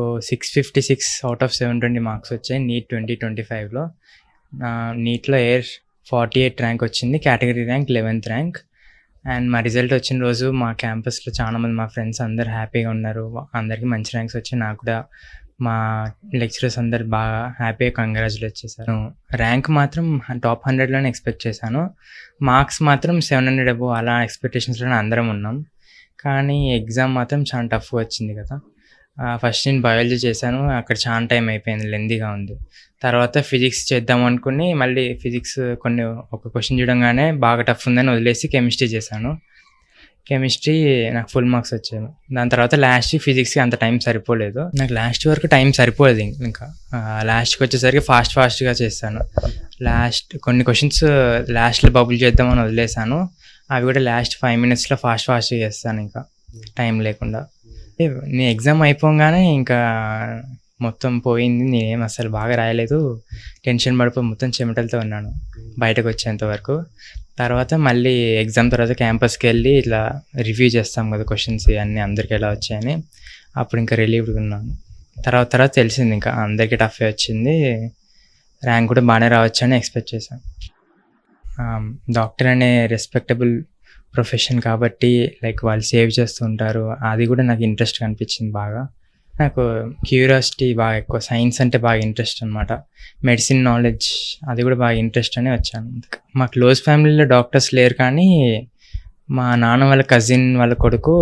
నాకు six fifty six out of seven twenty marks వచ్చాయి. NEET twenty twenty ఫైవ్లో నీట్లో ఎయిర్ ఫార్టీ ఎయిట్ ర్యాంక్ వచ్చింది. Category rank eleventh rank and మా result వచ్చిన రోజు మా క్యాంపస్లో చాలా మంది మా ఫ్రెండ్స్ అందరు హ్యాపీగా ఉన్నారు. అందరికీ మంచి ర్యాంక్స్ వచ్చి నాకు కూడా మా లెక్చరర్స్ అందరు బాగా హ్యాపీగా కంగ్రాచులేట్ చేశారు. ర్యాంక్ మాత్రం టాప్ హండ్రెడ్లోనే ఎక్స్పెక్ట్ చేశాను. మార్క్స్ మాత్రం సెవెన్ హండ్రెడ్ అబో అలా ఎక్స్పెక్టేషన్స్లోనే అందరం ఉన్నాం. కానీ ఎగ్జామ్ మాత్రం చాలా టఫ్గా వచ్చింది కదా. ఫస్ట్ నేను బయాలజీ చేశాను. అక్కడ చాలా టైం అయిపోయింది లెందీగా ఉంది. తర్వాత ఫిజిక్స్ చేద్దాం అనుకుని మళ్ళీ ఫిజిక్స్ కొన్ని ఒక క్వశ్చన్ చూడంగానే బాగా టఫ్ ఉందని వదిలేసి కెమిస్ట్రీ చేశాను. కెమిస్ట్రీ నాకు ఫుల్ మార్క్స్ వచ్చాయి. దాని తర్వాత లాస్ట్ ఫిజిక్స్కి అంత టైం సరిపోలేదు. నాకు లాస్ట్ వరకు టైం సరిపోలేదు ఇంకా. లాస్ట్కి వచ్చేసరికి ఫాస్ట్ ఫాస్ట్గా చేస్తాను లాస్ట్ కొన్ని క్వశ్చన్స్ లాస్ట్లో బబుల్ చేద్దామని వదిలేసాను అవి కూడా లాస్ట్ ఫైవ్ మినిట్స్లో ఫాస్ట్ ఫాస్ట్గా చేస్తాను ఇంకా. టైం లేకుండా. నేను నీ ఎగ్జామ్ అయిపోగానే ఇంకా మొత్తం పోయింది. నేనేం అసలు బాగా రాయలేదు. టెన్షన్ పడిపోయి మొత్తం చెమటలతో ఉన్నాను బయటకు వచ్చేంత వరకు. తర్వాత మళ్ళీ ఎగ్జామ్ తర్వాత క్యాంపస్కి వెళ్ళి ఇట్లా రివ్యూ చేస్తాం కదా క్వశ్చన్స్ అన్నీ అందరికి ఎలా వచ్చాయని. అప్పుడు ఇంకా రిలీవ్డ్ ఉన్నాను. తర్వాత తర్వాత తెలిసింది ఇంకా అందరికీ టఫ్ వచ్చింది. ర్యాంక్ కూడా బాగానే రావచ్చు అని ఎక్స్పెక్ట్ చేశాను డాక్టర్ అనే రెస్పెక్టబుల్ ప్రొఫెషన్ కాబట్టి లైక్ వాళ్ళు సేవ్ చేస్తూ ఉంటారు అది కూడా నాకు ఇంట్రెస్ట్ కనిపించింది బాగా. నాకు క్యూరియాసిటీ బాగా ఎక్కువ సైన్స్ అంటే బాగా ఇంట్రెస్ట్ అనమాట మెడిసిన్ నాలెడ్జ్ అది కూడా బాగా ఇంట్రెస్ట్ అని వచ్చాను మా క్లోజ్ ఫ్యామిలీలో డాక్టర్స్ లేరు కానీ మా నాన్న వాళ్ళ కజిన్ వాళ్ళ కొడుకు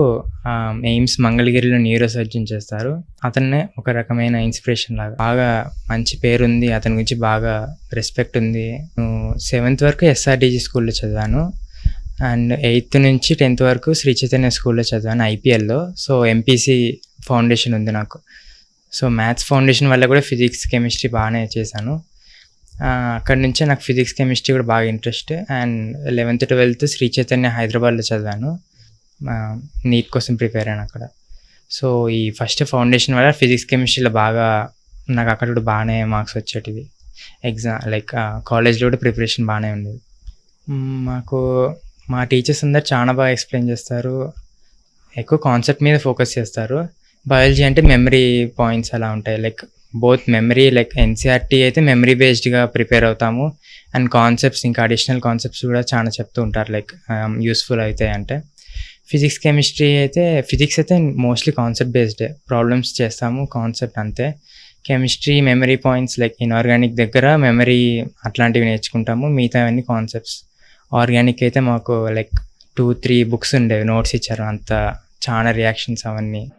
ఆ, ఎయిమ్స్ మంగళగిరిలో న్యూరో సర్జన్ చేస్తారు. అతన్నే ఒక రకమైన ఇన్స్పిరేషన్ లాగా. బాగా మంచి పేరు ఉంది అతని గురించి బాగా రెస్పెక్ట్ ఉంది. సెవెంత్ వరకు ఎస్ఆర్డీజీ స్కూల్లో చదివాను. అండ్ ఎయిత్ నుంచి టెన్త్ వరకు శ్రీ చైతన్య స్కూల్లో చదివాను ఐపీఎల్లో. సో ఎంపీసీ ఫౌండేషన్ ఉంది నాకు. సో మ్యాథ్స్ ఫౌండేషన్ వల్ల కూడా ఫిజిక్స్ కెమిస్ట్రీ బాగానే చేశాను. అక్కడి నుంచే నాకు ఫిజిక్స్ కెమిస్ట్రీ కూడా బాగా interest. And eleventh twelfth Sri Chaitanya హైదరాబాద్లో చదివాను. నీట్ కోసం ప్రిపేర్ అయ్యాను అక్కడ. సో ఈ ఫస్ట్ ఫౌండేషన్ వల్ల ఫిజిక్స్ కెమిస్ట్రీలో బాగా నాకు అక్కడ కూడా బాగానే మార్క్స్ వచ్చేటివి. ఎగ్జామ్ లైక్ కాలేజ్లో కూడా ప్రిపరేషన్ బాగానే ఉండేది. మాకు మా టీచర్స్ అందరు చాలా బాగా ఎక్స్ప్లెయిన్ చేస్తారు. ఎక్కువ కాన్సెప్ట్ మీద ఫోకస్ చేస్తారు. బయాలజీ అంటే మెమరీ పాయింట్స్ అలా ఉంటాయి. Like both memory like NCERT అయితే మెమరీ బేస్డ్గా ప్రిపేర్ అవుతాము. అండ్ కాన్సెప్ట్స్ ఇంకా అడిషనల్ కాన్సెప్ట్స్ కూడా చాలా చెప్తూ ఉంటారు. లైక్ యూస్ఫుల్ అవుతాయి అంటే. ఫిజిక్స్ కెమిస్ట్రీ అయితే ఫిజిక్స్ అయితే మోస్ట్లీ కాన్సెప్ట్ బేస్డే. ప్రాబ్లమ్స్ చేస్తాము కాన్సెప్ట్ అంతే. Chemistry memory points like inorganic దగ్గర మెమరీ అట్లాంటివి నేర్చుకుంటాము. మిగతావన్నీ కాన్సెప్ట్స్. ఆర్గానిక్ అయితే మాకు లైక్ టూ త్రీ బుక్స్ ఉండేవి నోట్స్ ఇచ్చారు. అంత చాలా రియాక్షన్స్ అవన్నీ.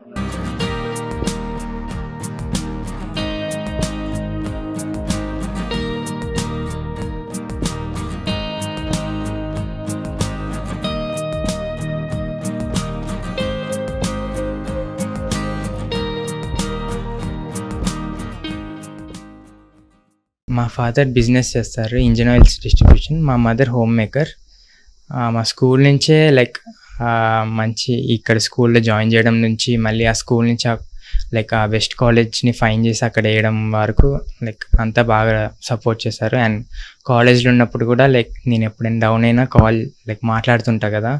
మా ఫాదర్ బిజినెస్ చేస్తారు ఇంజిన్ ఆయిల్స్ డిస్ట్రిబ్యూషన్ మా మదర్ హోమ్ మేకర్ మా స్కూల్ నుంచే లైక్ మంచి ఇక్కడ స్కూల్లో జాయిన్ చేయడం నుంచి మళ్ళీ ఆ స్కూల్ నుంచి ఆ- లైక్ ఆ బెస్ట్ కాలేజ్ని ఫైన్ చేసి అక్కడ వేయడం వరకు లైక్ అంతా బాగా సపోర్ట్ చేశారు. అండ్ కాలేజ్లో ఉన్నప్పుడు కూడా లైక్ నేను ఎప్పుడైనా డౌన్ అయినా కాల్ లైక్ మాట్లాడుతుంటా కదా.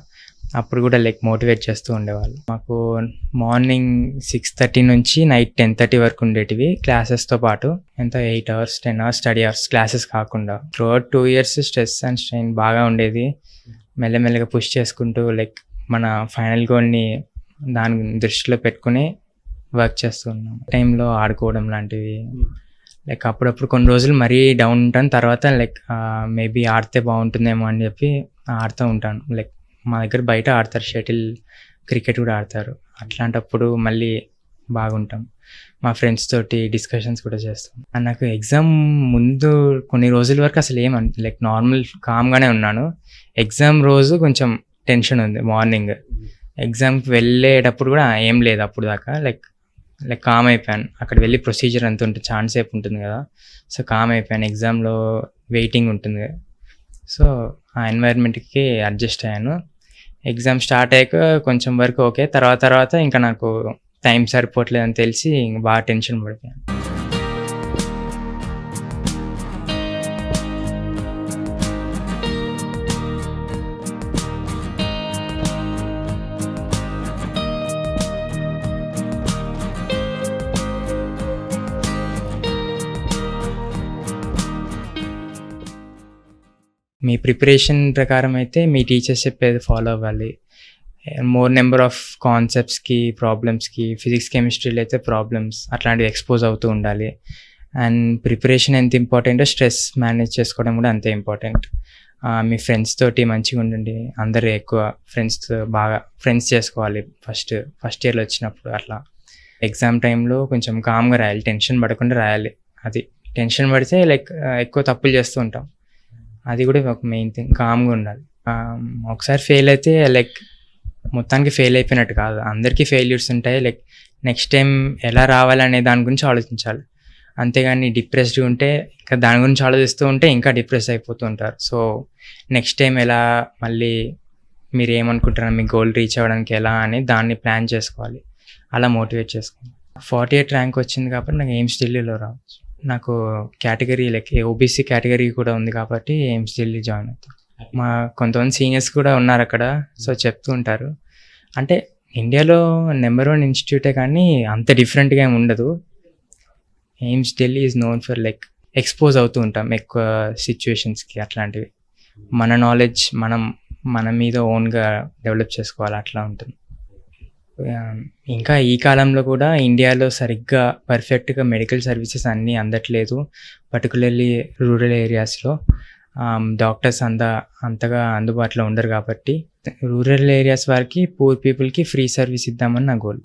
అప్పుడు కూడా లైక్ మోటివేట్ చేస్తూ ఉండేవాళ్ళు. మాకు మార్నింగ్ సిక్స్ థర్టీ నుంచి నైట్ టెన్ థర్టీ వరకు ఉండేటివి క్లాసెస్తో పాటు. ఎంత? Eight hours ten hours study hours classes కాకుండా. Throughout two years stress and strain బాగా ఉండేది. మెల్లమెల్లగా పుష్ చేసుకుంటూ లైక్ మన ఫైనల్ గోల్ని దాని దృష్టిలో పెట్టుకుని వర్క్ చేస్తూ ఉన్నాం. టైంలో ఆడుకోవడం లాంటివి. లైక్ అప్పుడప్పుడు కొన్ని రోజులు మరీ డౌన్ ఉంటాను. తర్వాత లైక్ మేబీ ఆడితే బాగుంటుందేమో అని చెప్పి ఆడుతూ ఉంటాను. లైక్ మా దగ్గర బయట ఆడతారు షటిల్ క్రికెట్ కూడా ఆడతారు. అట్లాంటప్పుడు మళ్ళీ బాగుంటాం. మా ఫ్రెండ్స్ తోటి డిస్కషన్స్ కూడా చేస్తాం. అండ్ నాకు ఎగ్జామ్ ముందు కొన్ని రోజుల వరకు అసలు ఏం లైక్ నార్మల్ కామ్గానే ఉన్నాను. ఎగ్జామ్ రోజు కొంచెం టెన్షన్ ఉంది మార్నింగ్. ఎగ్జామ్కి వెళ్ళేటప్పుడు కూడా ఏం లేదు అప్పుడు దాకా. లైక్ లైక్ కామ్ అయిపోయాను. అక్కడ వెళ్ళి ప్రొసీజర్ అంత ఉంటుంది ఛాన్స్ సేపు ఉంటుంది కదా. సో కామ్ అయిపోయాను. ఎగ్జామ్లో వెయిటింగ్ ఉంటుంది. సో ఆ ఎన్వైర్న్మెంట్కి అడ్జస్ట్ అయ్యాను. ఎగ్జామ్ స్టార్ట్ అయ్యాక కొంచెం వరకు ఓకే తర్వాత తర్వాత ఇంకా నాకు టైం సరిపోవట్లేదని తెలిసి ఇంక బాగా టెన్షన్ పడిపోయాను. మీ ప్రిపరేషన్ ప్రకారం అయితే మీ టీచర్స్ చెప్పేది ఫాలో అవ్వాలి. మోర్ నెంబర్ ఆఫ్ కాన్సెప్ట్స్కి ప్రాబ్లమ్స్కి ఫిజిక్స్ కెమిస్ట్రీలో అయితే ప్రాబ్లమ్స్ అట్లాంటివి ఎక్స్పోజ్ అవుతూ ఉండాలి. అండ్ ప్రిపరేషన్ ఎంత ఇంపార్టెంటో స్ట్రెస్ మేనేజ్ చేసుకోవడం కూడా అంతే ఇంపార్టెంట్ మీ ఫ్రెండ్స్ తోటి మంచిగా ఉండండి. అందరూ ఎక్కువ ఫ్రెండ్స్ బాగా ఫ్రెండ్స్ చేసుకోవాలి ఫస్ట్ ఫస్ట్ ఇయర్లో వచ్చినప్పుడు అట్లా. ఎగ్జామ్ టైంలో కొంచెం కామ్గా రాయాలి. టెన్షన్ పడకుండా రాయాలి. అది. టెన్షన్ పడితే లైక్ ఎక్కువ తప్పులు చేస్తూ ఉంటాం. అది కూడా ఒక మెయిన్ థింగ్ కామ్గా ఉండాలి. ఒకసారి ఫెయిల్ అయితే లైక్ మొత్తానికి ఫెయిల్ అయిపోయినట్టు కాదు. అందరికీ ఫెయిల్యూర్స్ ఉంటాయి. లైక్ నెక్స్ట్ టైం ఎలా రావాలనే దాని గురించి ఆలోచించాలి. అంతేగాని డిప్రెస్డ్ ఉంటే ఇంకా దాని గురించి ఆలోచిస్తూ ఉంటే ఇంకా డిప్రెస్ అయిపోతూ ఉంటారు. సో నెక్స్ట్ టైం ఎలా మళ్ళీ మీరు ఏమనుకుంటున్నారు మీ గోల్ రీచ్ అవ్వడానికి ఎలా అని దాన్ని ప్లాన్ చేసుకోవాలి. అలా మోటివేట్ చేసుకోవాలి. ఫార్టీ ఎయిట్ ర్యాంక్ వచ్చింది కాబట్టి నాకు ఏం స్టిల్లో రావచ్చు. నాకు కేటగిరీ లైక్ ఓబీసీ కేటగిరీ కూడా ఉంది కాబట్టి ఎయిమ్స్ ఢిల్లీ జాయిన్ అవుతాను మా కొంతమంది సీనియర్స్ కూడా ఉన్నారు అక్కడ సో చెప్తూ ఉంటారు. అంటే ఇండియాలో నెంబర్ వన్ ఇన్స్టిట్యూటే కానీ అంత డిఫరెంట్గా ఏమి ఉండదు. AIIMS Delhi is known for like expose అవుతూ ఉంటాం ఎక్కువ సిచ్యువేషన్స్కి అట్లాంటివి. మన నాలెడ్జ్ మనం మన మీద ఓన్గా డెవలప్ చేసుకోవాలి అట్లా ఉంటుంది. ఇంకా ఈ కాలంలో కూడా ఇండియాలో సరిగ్గా పర్ఫెక్ట్గా మెడికల్ సర్వీసెస్ అన్నీ అందట్లేదు పర్టికులర్లీ రూరల్ ఏరియాస్లో. డాక్టర్స్ అంత అంతగా అందుబాటులో ఉండరు కాబట్టి రూరల్ ఏరియాస్ వారికి పూర్ పీపుల్కి ఫ్రీ సర్వీస్ ఇద్దామని నా గోల్.